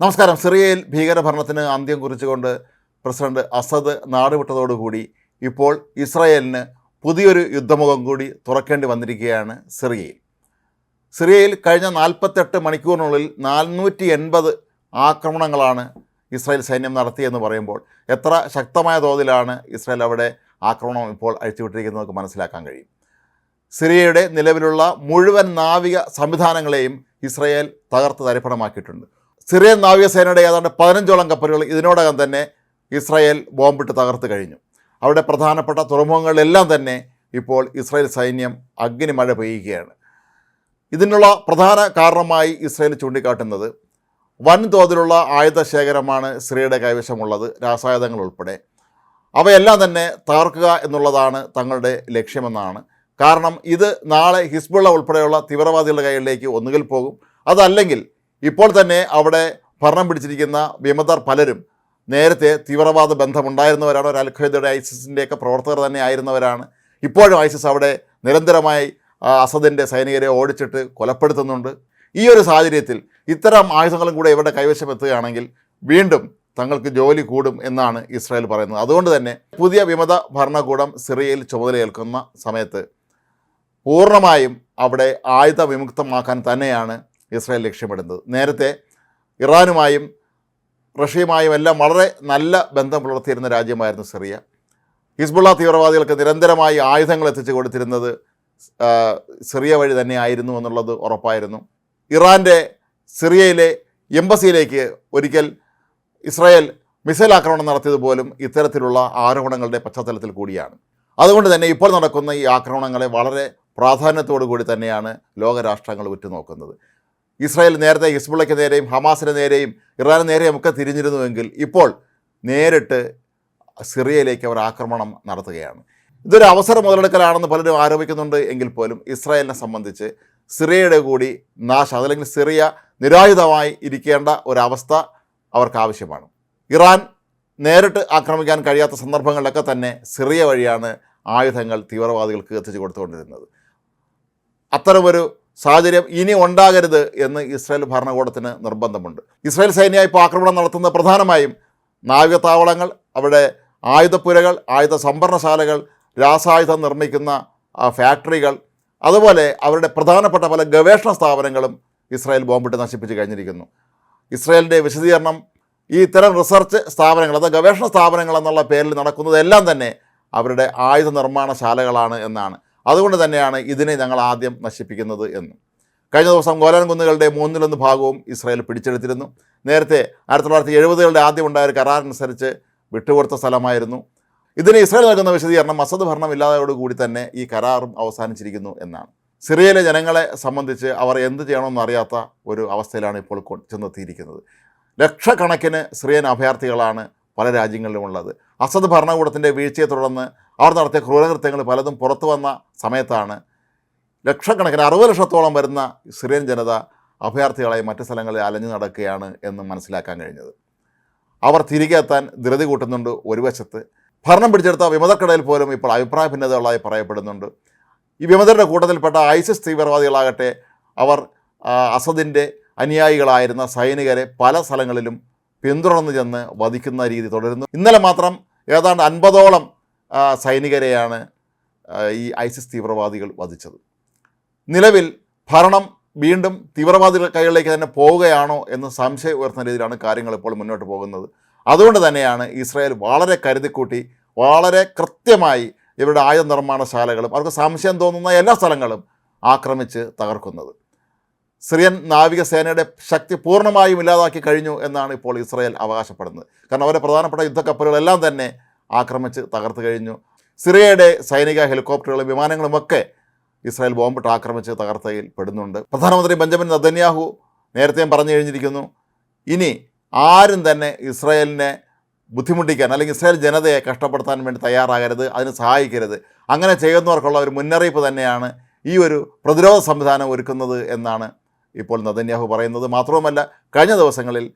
നമസ്കാരം. സിറിയയിൽ ഭീകരഭരണത്തിന് അന്ത്യം കുറിച്ചുകൊണ്ട് പ്രസിഡന്റ് അസദ് നാടുവിട്ടതോടുകൂടി ഇപ്പോൾ ഇസ്രായേലിന് പുതിയൊരു യുദ്ധമുഖം കൂടി തുറക്കേണ്ടി വന്നിരിക്കുകയാണ് സിറിയയിൽ. സിറിയയിൽ കഴിഞ്ഞ നാൽപ്പത്തെട്ട് മണിക്കൂറിനുള്ളിൽ നാനൂറ്റി എൺപത് ആക്രമണങ്ങളാണ് ഇസ്രായേൽ സൈന്യം നടത്തിയെന്ന് പറയുമ്പോൾ എത്ര ശക്തമായ തോതിലാണ് ഇസ്രായേൽ അവിടെ ആക്രമണം ഇപ്പോൾ അഴിച്ചുവിട്ടിരിക്കുന്നത് നമുക്ക് മനസ്സിലാക്കാൻ കഴിയും. സിറിയയുടെ നിലവിലുള്ള മുഴുവൻ നാവിക സംവിധാനങ്ങളെയും ഇസ്രായേൽ തകർത്ത് തരിപ്പണമാക്കിയിട്ടുണ്ട്. സിറിയൻ നാവികസേനയുടെ ഏതാണ്ട് പതിനഞ്ചോളം കപ്പലുകൾ ഇതിനോടകം തന്നെ ഇസ്രായേൽ ബോംബിട്ട് തകർത്ത് കഴിഞ്ഞു. അവിടെ പ്രധാനപ്പെട്ട തുറമുഖങ്ങളിലെല്ലാം തന്നെ ഇപ്പോൾ ഇസ്രായേൽ സൈന്യം അഗ്നിമഴ പെയ്യുകയാണ്. ഇതിനുള്ള പ്രധാന കാരണമായി ഇസ്രായേൽ ചൂണ്ടിക്കാട്ടുന്നത് വൻതോതിലുള്ള ആയുധ ശേഖരമാണ് സിറിയയുടെ കൈവശമുള്ളത് രാസായുധങ്ങൾ ഉൾപ്പെടെ. അവയെല്ലാം തന്നെ തകർക്കുക എന്നുള്ളതാണ് തങ്ങളുടെ ലക്ഷ്യമെന്നാണ്. കാരണം ഇത് നാളെ ഹിസ്ബുള്ള ഉൾപ്പെടെയുള്ള തീവ്രവാദികളുടെ കൈകളിലേക്ക് ഒന്നുകിൽ പോകും. അതല്ലെങ്കിൽ ഇപ്പോൾ തന്നെ അവിടെ ഭരണം പിടിച്ചിരിക്കുന്ന വിമതർ പലരും നേരത്തെ തീവ്രവാദ ബന്ധമുണ്ടായിരുന്നവരാണ്. ഒരു അൽഖയ്ദയുടെ ഐസിസിന്റെയൊക്കെ പ്രവർത്തകർ തന്നെ ആയിരുന്നവരാണ്. ഇപ്പോഴും ഐസിസ് അവിടെ നിരന്തരമായി അസദിന്റെ സൈനികരെ ഓടിച്ചിട്ട് കൊലപ്പെടുത്തുന്നുണ്ട്. ഈ ഒരു സാഹചര്യത്തിൽ ഇത്തരം ആയുധങ്ങളും കൂടെ ഇവരുടെ കൈവശം എത്തുകയാണെങ്കിൽ വീണ്ടും തങ്ങൾക്ക് ജോലി കൂടും എന്നാണ് ഇസ്രായേൽ പറയുന്നത്. അതുകൊണ്ട് തന്നെ പുതിയ വിമത ഭരണകൂടം സിറിയയിൽ ചുമതലയേൽക്കുന്ന സമയത്ത് പൂർണമായും അവിടെ ആയുധ വിമുക്തമാക്കാൻ തന്നെയാണ് ഇസ്രായേൽ ലക്ഷ്യമിടുന്നത്. നേരത്തെ ഇറാനുമായും റഷ്യയുമായും എല്ലാം വളരെ നല്ല ബന്ധം പുലർത്തിയിരുന്ന രാജ്യമായിരുന്നു സിറിയ. ഹിസ്ബുള്ള തീവ്രവാദികൾക്ക് നിരന്തരമായി ആയുധങ്ങൾ എത്തിച്ചു കൊടുത്തിരുന്നത് സിറിയ വഴി തന്നെ ആയിരുന്നു എന്നുള്ളത് ഉറപ്പായിരുന്നു. ഇറാന്റെ സിറിയയിലെ എംബസിയിലേക്ക് ഒരിക്കൽ ഇസ്രായേൽ മിസൈൽ ആക്രമണം നടത്തിയത് പോലും ഇത്തരത്തിലുള്ള ആരോപണങ്ങളുടെ പശ്ചാത്തലത്തിൽ കൂടിയാണ്. അതുകൊണ്ട് തന്നെ ഇപ്പോൾ നടക്കുന്ന ഈ ആക്രമണങ്ങളെ വളരെ പ്രാധാന്യത്തോടു കൂടി തന്നെയാണ് ലോകരാഷ്ട്രങ്ങൾ ഉറ്റുനോക്കുന്നത്. ഇസ്രായേൽ നേരത്തെ ഹിസ്ബുള്ളയ്ക്ക് നേരെയും ഹമാസിന് നേരെയും ഇറാന് നേരെയും ഒക്കെ തിരിഞ്ഞിരുന്നുവെങ്കിൽ ഇപ്പോൾ നേരിട്ട് സിറിയയിലേക്ക് അവർ ആക്രമണം നടത്തുകയാണ്. ഇതൊരു അവസര മുതലെടുക്കലാണെന്ന് പലരും ആരോപിക്കുന്നുണ്ട്. എങ്കിൽ പോലും ഇസ്രായേലിനെ സംബന്ധിച്ച് സിറിയയുടെ കൂടി നാശം അതല്ലെങ്കിൽ സിറിയ നിരായുധമായി ഇരിക്കേണ്ട ഒരവസ്ഥ അവർക്ക് ആവശ്യമാണ്. ഇറാൻ നേരിട്ട് ആക്രമിക്കാൻ കഴിയാത്ത സന്ദർഭങ്ങളിലൊക്കെ തന്നെ സിറിയ വഴിയാണ് ആയുധങ്ങൾ തീവ്രവാദികൾക്ക് എത്തിച്ചു കൊടുത്തുകൊണ്ടിരുന്നത്. അത്തരമൊരു സാഹചര്യം ഇനി ഉണ്ടാകരുത് എന്ന് ഇസ്രായേൽ ഭരണകൂടത്തിന് നിർബന്ധമുണ്ട്. ഇസ്രായേൽ സൈന്യം ഇപ്പോൾ ആക്രമണം നടത്തുന്ന പ്രധാനമായും നാവികത്താവളങ്ങൾ അവിടെ ആയുധപ്പുരകൾ ആയുധ സംഭരണശാലകൾ രാസായുധം നിർമ്മിക്കുന്ന ഫാക്ടറികൾ അതുപോലെ അവരുടെ പ്രധാനപ്പെട്ട പല ഗവേഷണ സ്ഥാപനങ്ങളും ഇസ്രായേൽ ബോംബിട്ട് നശിപ്പിച്ച് കഴിഞ്ഞിരിക്കുന്നു. ഇസ്രായേലിന്റെ വിശദീകരണം ഈ ഇത്തരം റിസർച്ച് സ്ഥാപനങ്ങൾ അത് ഗവേഷണ സ്ഥാപനങ്ങൾ എന്നുള്ള പേരിൽ നടക്കുന്നതെല്ലാം തന്നെ അവരുടെ ആയുധ നിർമ്മാണശാലകളാണ് എന്നാണ്. അതുകൊണ്ട് തന്നെയാണ് ഇതിനെ ഞങ്ങൾ ആദ്യം നശിപ്പിക്കുന്നത് എന്ന്. കഴിഞ്ഞ ദിവസം ഗോലാൻ കുന്നുകളുടെ മൂന്നിലൊന്ന് ഭാഗവും ഇസ്രായേൽ പിടിച്ചെടുത്തിരുന്നു. നേരത്തെ ആയിരത്തി തൊള്ളായിരത്തി എഴുപതുകളുടെ ആദ്യം ഉണ്ടായ ഒരു കരാറനുസരിച്ച് വിട്ടുകൊടുത്ത സ്ഥലമായിരുന്നു. ഇതിന് ഇസ്രായേൽ നൽകുന്ന വിശദീകരണം അസദ് ഭരണം കൂടി തന്നെ ഈ കരാറും അവസാനിച്ചിരിക്കുന്നു എന്നാണ്. സിറിയയിലെ ജനങ്ങളെ സംബന്ധിച്ച് അവർ എന്ത് ചെയ്യണമെന്ന് അറിയാത്ത ഒരു അവസ്ഥയിലാണ് ഇപ്പോൾ ചെന്നെത്തിയിരിക്കുന്നത്. ലക്ഷക്കണക്കിന് സിറിയൻ അഭയാർത്ഥികളാണ് പല രാജ്യങ്ങളിലുമുള്ളത് അസദ് ഭരണകൂടത്തിന്റെ വീഴ്ചയെ തുടർന്ന് അവർ നടത്തിയ ക്രൂരകൃത്യങ്ങൾ പലതും പുറത്തു വന്ന സമയത്താണ് ലക്ഷക്കണക്കിന് അറുപത് ലക്ഷത്തോളം വരുന്ന സിറിയൻ ജനത അഭയാർത്ഥികളായി മറ്റ് സ്ഥലങ്ങളിൽ അലഞ്ഞു നടക്കുകയാണ് എന്ന് മനസ്സിലാക്കാൻ കഴിഞ്ഞത്. അവർ തിരികെ എത്താൻ ധൃതി കൂട്ടുന്നുണ്ട് ഒരു വശത്ത്. ഭരണം പിടിച്ചെടുത്ത വിമതക്കടയിൽ പോലും ഇപ്പോൾ അഭിപ്രായ ഭിന്നതകളായി പറയപ്പെടുന്നുണ്ട്. ഈ വിമതരുടെ കൂട്ടത്തിൽപ്പെട്ട ഐസിസ് തീവ്രവാദികളാകട്ടെ അവർ അസദിന്റെ അനുയായികളായിരുന്ന സൈനികരെ പല സ്ഥലങ്ങളിലും പിന്തുടർന്ന് ചെന്ന് വധിക്കുന്ന രീതി തുടരുന്നു. ഇന്നലെ മാത്രം ഏതാണ്ട് അൻപതോളം സൈനികരെയാണ് ഈ ഐസിസ് തീവ്രവാദികൾ വധിച്ചത്. നിലവിൽ ഭരണം വീണ്ടും തീവ്രവാദികൾ കൈകളിലേക്ക് തന്നെ പോവുകയാണോ എന്ന് സംശയം ഉയർത്തുന്ന രീതിയിലാണ് കാര്യങ്ങൾ ഇപ്പോൾ മുന്നോട്ട് പോകുന്നത്. അതുകൊണ്ട് തന്നെയാണ് ഇസ്രായേൽ വളരെ കരുതിക്കൂട്ടി വളരെ കൃത്യമായി ഇവരുടെ ആയുധ നിർമ്മാണശാലകളും അവർക്ക് സംശയം തോന്നുന്ന എല്ലാ സ്ഥലങ്ങളും ആക്രമിച്ച് തകർക്കുന്നത്. സിറിയൻ നാവികസേനയുടെ ശക്തി പൂർണമായും ഇല്ലാതാക്കി കഴിഞ്ഞു എന്നാണ് ഇപ്പോൾ ഇസ്രായേൽ അവകാശപ്പെടുന്നത്. കാരണം അവരുടെ പ്രധാനപ്പെട്ട യുദ്ധക്കപ്പലുകളെല്ലാം തന്നെ ആക്രമിച്ച് തകർത്ത് കഴിഞ്ഞു. സിറിയയുടെ സൈനിക ഹെലികോപ്റ്ററുകളും വിമാനങ്ങളുമൊക്കെ ഇസ്രായേൽ ബോംബിട്ട് ആക്രമിച്ച് തകർത്തയിൽ പെടുന്നുണ്ട്. പ്രധാനമന്ത്രി ബെഞ്ചമിൻ നദന്യാഹു നേരത്തെയും പറഞ്ഞു കഴിഞ്ഞിരിക്കുന്നു ഇനി ആരും തന്നെ ഇസ്രായേലിനെ ബുദ്ധിമുട്ടിക്കാൻ അല്ലെങ്കിൽ ഇസ്രായേൽ ജനതയെ കഷ്ടപ്പെടുത്താൻ വേണ്ടി തയ്യാറാകരുത് അതിന് സഹായിക്കരുത്. അങ്ങനെ ചെയ്യുന്നവർക്കുള്ള ഒരു മുന്നറിയിപ്പ് തന്നെയാണ് ഈ ഒരു പ്രതിരോധ സംവിധാനം ഒരുക്കുന്നത് എന്നാണ് ഇപ്പോൾ നദന്യാഹു പറയുന്നത് മാത്രവുമല്ല കഴിഞ്ഞ ദിവസങ്ങളിൽ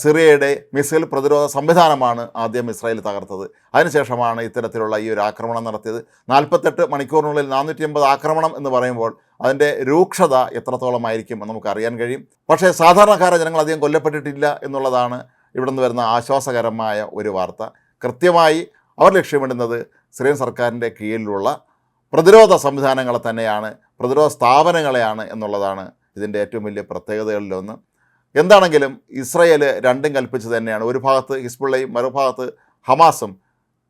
സിറിയയുടെ മിസൈൽ പ്രതിരോധ സംവിധാനമാണ് ആദ്യം ഇസ്രായേൽ തകർത്തത്. അതിനുശേഷമാണ് ഇത്തരത്തിലുള്ള ഈ ഒരു ആക്രമണം നടത്തിയത്. നാൽപ്പത്തെട്ട് മണിക്കൂറിനുള്ളിൽ നാനൂറ്റി എൺപത് ആക്രമണം എന്ന് പറയുമ്പോൾ അതിന്റെ രൂക്ഷത എത്രത്തോളമായിരിക്കും എന്ന് നമുക്ക് അറിയാൻ കഴിയും. പക്ഷേ സാധാരണക്കാരെ ജനങ്ങൾ അധികം കൊല്ലപ്പെട്ടിട്ടില്ല എന്നുള്ളതാണ് ഇവിടെ നിന്ന് വരുന്ന ആശ്വാസകരമായ ഒരു വാർത്ത. കൃത്യമായി അവർ ലക്ഷ്യമിടുന്നത് സിറിയൻ സർക്കാരിന്റെ കീഴിലുള്ള പ്രതിരോധ സംവിധാനങ്ങളെ തന്നെയാണ് പ്രതിരോധ സ്ഥാപനങ്ങളെയാണ് എന്നുള്ളതാണ് ഇതിന്റെ ഏറ്റവും വലിയ പ്രത്യേകതകളിലൊന്ന്. എന്താണെങ്കിലും ഇസ്രയേൽ രണ്ടും കൽപ്പിച്ച് തന്നെയാണ്. ഒരു ഭാഗത്ത് ഹിസ്ബുള്ളയും മറുഭാഗത്ത് ഹമാസും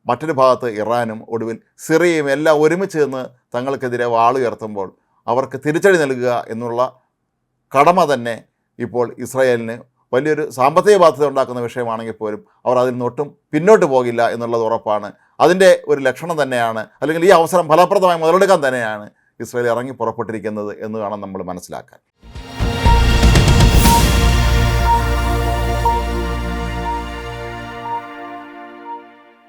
മറ്റൊരു ഭാഗത്ത് ഇറാനും ഒടുവിൽ സിറിയയും എല്ലാം ഒരുമിച്ച് നിന്ന് തങ്ങൾക്കെതിരെ വാളുയർത്തുമ്പോൾ അവർക്ക് തിരിച്ചടി നൽകുക എന്നുള്ള കടമ തന്നെ ഇപ്പോൾ ഇസ്രായേലിന് വലിയൊരു സാമ്പത്തിക ബാധ്യത ഉണ്ടാക്കുന്ന വിഷയമാണെങ്കിൽ പോലും അവർ അതിൽ നിന്നൊട്ടും പിന്നോട്ട് പോകില്ല എന്നുള്ളത് ഉറപ്പാണ്. അതിന്റെ ഒരു ലക്ഷണം തന്നെയാണ് അല്ലെങ്കിൽ ഈ അവസരം ഫലപ്രദമായി മുതലെടുക്കാൻ തന്നെയാണ് ഇസ്രായേൽ ഇറങ്ങി പുറപ്പെട്ടിരിക്കുന്നത് എന്ന് വേണം നമ്മൾ മനസ്സിലാക്കാൻ.